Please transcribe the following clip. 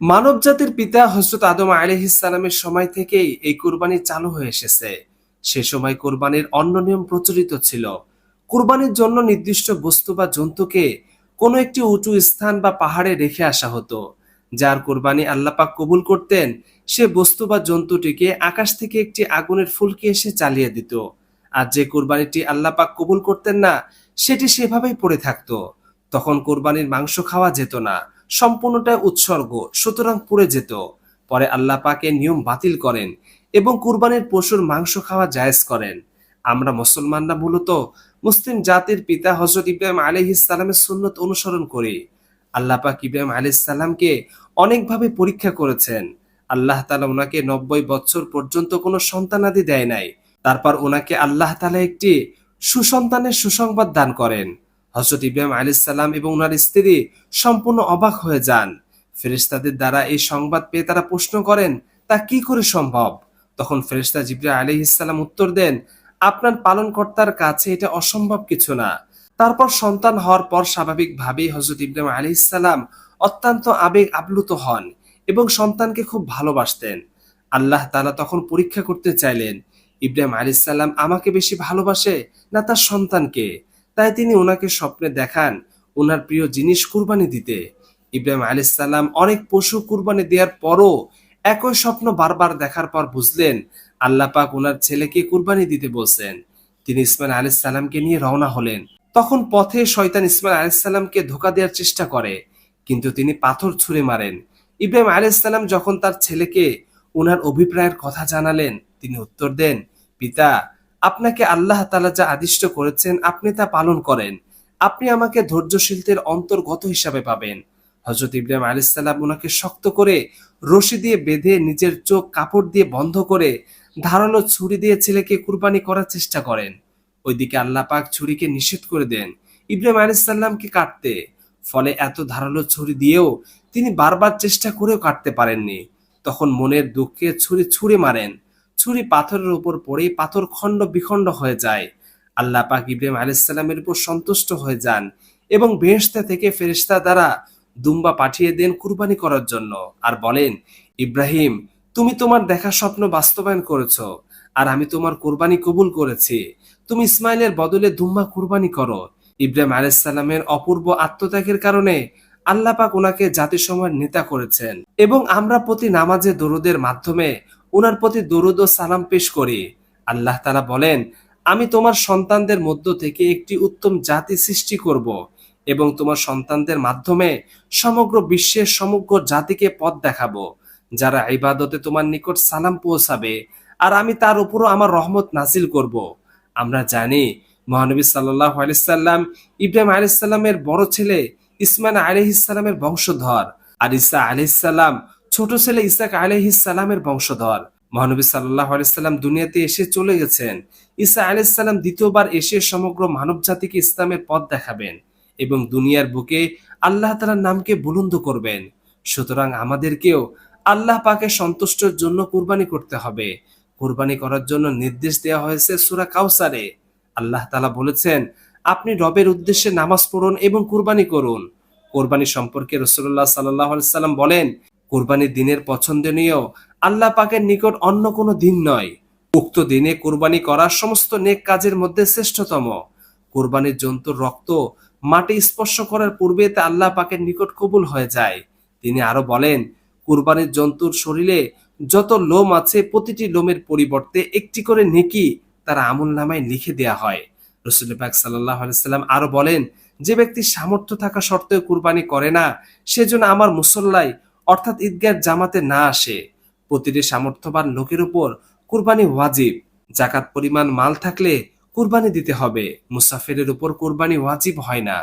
মানব জাতির পিতা হজরত আদম আলহিসালামের সময় থেকেই এই কোরবানি চালু হয়ে এসেছে। সে সময় কোরবানির অন্য নিয়ম প্রচলিত ছিল। কোরবানির জন্য নির্দিষ্ট বস্তু বা জন্তুকে কোনো একটি উঁচু স্থান বা পাহাড়ে রেখে আসা হতো। যার কোরবানি আল্লাপাক কবুল করতেন, সে বস্তু বা জন্তুটিকে আকাশ থেকে একটি আগুনের ফুলকি এসে চালিয়ে দিত। আর যে কোরবানিটি আল্লাপাক কবুল করতেন না, সেটি সেভাবেই পড়ে থাকতো। তখন কোরবানির মাংস খাওয়া যেত না। সম্পূর্ণটাই উৎসর্গ, সুতরাং পুড়ে যেত। পরে আল্লাহ পাকে নিয়ম বাতিল করেন এবং কুরবানির পশুর মাংস খাওয়া জায়েজ করেন। আমরা মুসলমানরা মূলত মুসলিম জাতির পিতা হজরত ইব্রাহিম আলহিসালামের সুন্নত অনুসরণ করি। আল্লাহ পাক ইব্রাহিম আলহিসাল্লামকে অনেকভাবে পরীক্ষা করেছেন। আল্লাহ তালা ওনাকে নব্বই বছর পর্যন্ত কোনো সন্তানাদি দেয় নাই। তারপর ওনাকে আল্লাহ তালা একটি সুসন্তানের সুসংবাদ দান করেন। হজরত ইব্রাহিম আলাইসাল্লাম এবং ওনার স্ত্রী সম্পূর্ণ অবাক হয়ে যান। ফেরেশতাদের দ্বারা এই সংবাদ পেয়ে তারা প্রশ্ন করেন, তা কি করে সম্ভব? তখন ফেরেশতা জিব্রা আলী ইসলাম উত্তর দেন, আপনার পালনকর্তার কাছে এটা অসম্ভব কিছু না। তারপর সন্তান হওয়ার পর স্বাভাবিকভাবেই হজরত ইব্রাহিম আলী ইসলাম অত্যন্ত আবেগ আপ্লুত হন এবং সন্তানকে খুব ভালোবাসতেন। আল্লাহ তালা তখন পরীক্ষা করতে চাইলেন, ইব্রাহিম আলী ইসলাম আমাকে বেশি ভালোবাসে না তার সন্তানকে? তাই তিনি ওনাকে স্বপ্নে দেখান ওনার প্রিয় জিনিস কুরবানি দিতে। ইব্রাহিম আলাইসাল্লাম অনেক পশু কুরবানি দেওয়ার পরও একই স্বপ্ন বারবার দেখার পর বুঝলেন, আল্লাহ পাক ওনার ছেলেকে কুরবানি দিতে বলছেন। তিনি ইসমাইল আলাইসাল্লামকে নিয়ে রওনা হলেন। তখন পথে শয়তান ইসমাইল আলাইসাল্লামকে ধোকা দেওয়ার চেষ্টা করে, কিন্তু তিনি পাথর ছুঁড়ে মারেন। ইব্রাহিম আলাইসাল্লাম যখন তার ছেলেকে ওনার অভিপ্রায়ের কথা জানালেন, তিনি উত্তর দেন, পিতা আপনাকে আল্লাহ তালা যা আদিষ্ট করেছেন, আপনি তা পালন করেন। আপনি আমাকে ধৈর্যশীলদের অন্তর্গত হিসাবে পাবেন। হজরত ইব্রাহিম আলিসাল্লাম ওনাকে শক্ত করে রশি দিয়ে বেঁধে নিজের চোখ কাপড় দিয়ে বন্ধ করে ধারালো ছুরি দিয়ে ছেলেকে কুরবানি করার চেষ্টা করেন। ওইদিকে আল্লাহ পাক ছুরিকে নিষেধ করে দেন ইব্রাহিম আলিসাল্লামকে কাটতে। ফলে এত ধারালো ছুরি দিয়েও তিনি বারবার চেষ্টা করেও কাটতে পারেননি। তখন মনের দুঃখে ছুরি ছুঁড়ে মারেন। ছুরি পাথরের উপর পড়েই পাথর খণ্ড বিখণ্ড হয়ে যায়। আল্লাহ পাক ইব্রাহিম আলাইসাল্লামের উপর সন্তুষ্ট হয়ে যান এবং বেহেস্তা থেকে ফেরিস্তা দ্বারা দুম্বা পাঠিয়ে দেন কুরবানি করার জন্য আর বলেন, ইব্রাহিম, তুমি তোমার দেখা স্বপ্ন বাস্তবায়ন করেছ আর আমি তোমার কোরবানি কবুল করেছি। তুমি ইসমাইলের বদলে দুম্বা কুরবানি করো। ইব্রাহিম আলাইসাল্লামের অপূর্ব আত্মত্যাগের কারণে আল্লাহ পাক ওনাকে জাতিসমূহের নেতা করেছেন এবং আমরা প্রতি নামাজে দরুদের মাধ্যমে ওনার প্রতি দরুদ ও সালাম পেশ করি। আল্লাহ তালা বলেন, আমি তোমার সন্তানদের মধ্য থেকে একটি উত্তম জাতি সৃষ্টি করব এবং তোমার সন্তানদের মাধ্যমে সমগ্র বিশ্বের সমগ্র জাতিকে পথ দেখাবো, যারা ইবাদতে তোমার নিকট সালাম পৌঁছাবে আর আমি তার উপরও আমার রহমত নাসিল করব। আমরা জানি, মহানবী সাল্লাহ আলিয়াল্লাম ইব্রাহিম আলিসাল্লামের বড় ছেলে ইসমান আলহিসাল্লামের বংশধর আর ইসা আলহিসাল্লাম ছোট ছেলে ইসাক আলহিসাল্লামের বংশধর। মহানবী সাল্লাহ আলাইসাল্লাম দুনিয়াতে এসে চলে গেছেন। ঈসা আলাইসাল্লাম দ্বিতীয়বার এসে সমগ্র মানব জাতিকে ইসলামের পথ দেখাবেন এবং দুনিয়ার বুকে আল্লাহ তালার নামকে বুলন্দ করবেন। সুতরাং আমাদেরকেও আল্লাহ পাকে সন্তুষ্টর জন্য কুরবানি করতে হবে। কুরবানি করার জন্য নির্দেশ দেওয়া হয়েছে সুরা কাউসারে আল্লাহ তালা বলেছেন, আপনি রবের উদ্দেশ্যে নামাজ পড়ুন এবং কুরবানি করুন। কোরবানি সম্পর্কে রসুল্লাহ সাল্লাহ সাল্লাম বলেন কোরবানির দিনের পছন্দনীয় আল্লাহ পাকের নিকট অন্য কোনো দিন নয়। উক্ত দিনে কোরবানি করা সমস্ত নেক কাজের মধ্যে শ্রেষ্ঠতম। কোরবানির জন্তুর রক্ত মাটি স্পর্শ করার পূর্বে তা আল্লাহ পাকের নিকট কবুল হয়ে যায়। তিনি আরও বলেন, কোরবানির জন্তুর শরীরে যত লোম আছে, প্রতিটি লোমের পরিবর্তে একটি করে নেকি তার আমল নামায় লিখে দেয়া হয়। রসুল পাক সাল্লাহ আলাইসাল্লাম আরও বলেন, যে ব্যক্তি সামর্থ্য থাকা সত্ত্বেও কুরবানি করে না, সেজন্য আমার মুসল্লায় অর্থাৎ ঈদগাহ জামাতে না আসে। প্রতিটি সামর্থ্যবান লোকের উপর কুরবানি ওয়াজিব। জাকাত পরিমাণ মাল থাকলে কুরবানি দিতে হবে। মুসাফিরের উপর কুরবানি ওয়াজিব হয় না।